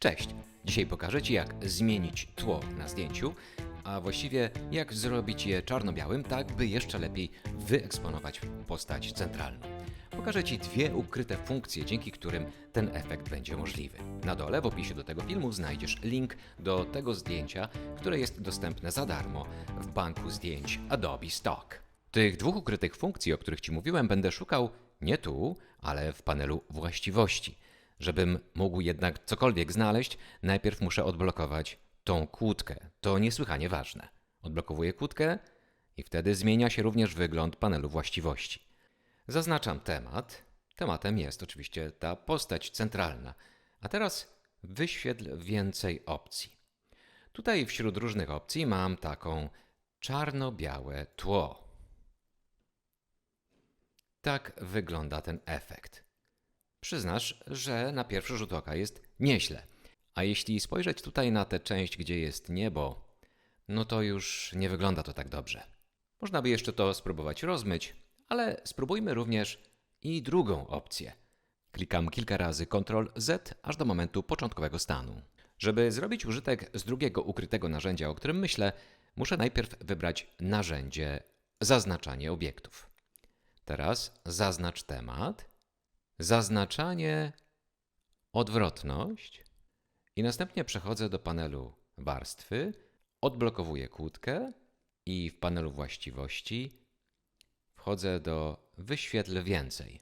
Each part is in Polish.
Cześć! Dzisiaj pokażę Ci, jak zmienić tło na zdjęciu, a właściwie jak zrobić je czarno-białym, tak by jeszcze lepiej wyeksponować postać centralną. Pokażę Ci dwie ukryte funkcje, dzięki którym ten efekt będzie możliwy. Na dole w opisie do tego filmu znajdziesz link do tego zdjęcia, które jest dostępne za darmo w banku zdjęć Adobe Stock. Tych dwóch ukrytych funkcji, o których Ci mówiłem, będę szukał nie tu, ale w panelu właściwości. Żebym mógł jednak cokolwiek znaleźć, najpierw muszę odblokować tą kłódkę. To niesłychanie ważne. Odblokowuję kłódkę i wtedy zmienia się również wygląd panelu właściwości. Zaznaczam temat. Tematem jest oczywiście ta postać centralna. A teraz wyświetl więcej opcji. Tutaj wśród różnych opcji mam taką czarno-białe tło. Tak wygląda ten efekt. Przyznasz, że na pierwszy rzut oka jest nieźle. A jeśli spojrzeć tutaj na tę część, gdzie jest niebo, no to już nie wygląda to tak dobrze. Można by jeszcze to spróbować rozmyć, ale spróbujmy również i drugą opcję. Klikam kilka razy Ctrl Z aż do momentu początkowego stanu. Żeby zrobić użytek z drugiego ukrytego narzędzia, o którym myślę, muszę najpierw wybrać narzędzie zaznaczanie obiektów. Teraz zaznacz temat, zaznaczanie odwrotność i następnie przechodzę do panelu warstwy, odblokowuję kłódkę i w panelu właściwości wchodzę do wyświetl więcej.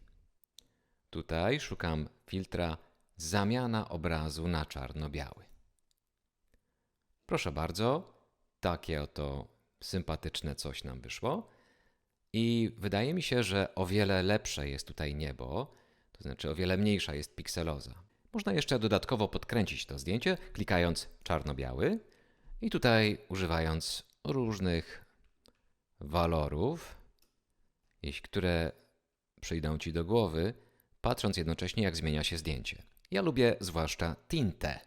Tutaj szukam filtra zamiana obrazu na czarno-biały. Proszę bardzo, takie oto sympatyczne coś nam wyszło. I wydaje mi się, że o wiele lepsze jest tutaj niebo, to znaczy o wiele mniejsza jest pikseloza. Można jeszcze dodatkowo podkręcić to zdjęcie, klikając czarno-biały i tutaj używając różnych walorów, jeśli które przyjdą Ci do głowy, patrząc jednocześnie jak zmienia się zdjęcie. Ja lubię zwłaszcza tintę.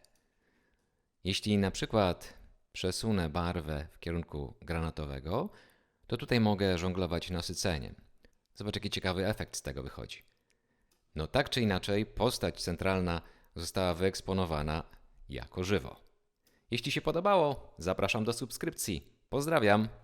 Jeśli na przykład przesunę barwę w kierunku granatowego, to tutaj mogę żonglować nasyceniem. Zobacz, jaki ciekawy efekt z tego wychodzi. No tak czy inaczej, postać centralna została wyeksponowana jako żywo. Jeśli się podobało, zapraszam do subskrypcji. Pozdrawiam!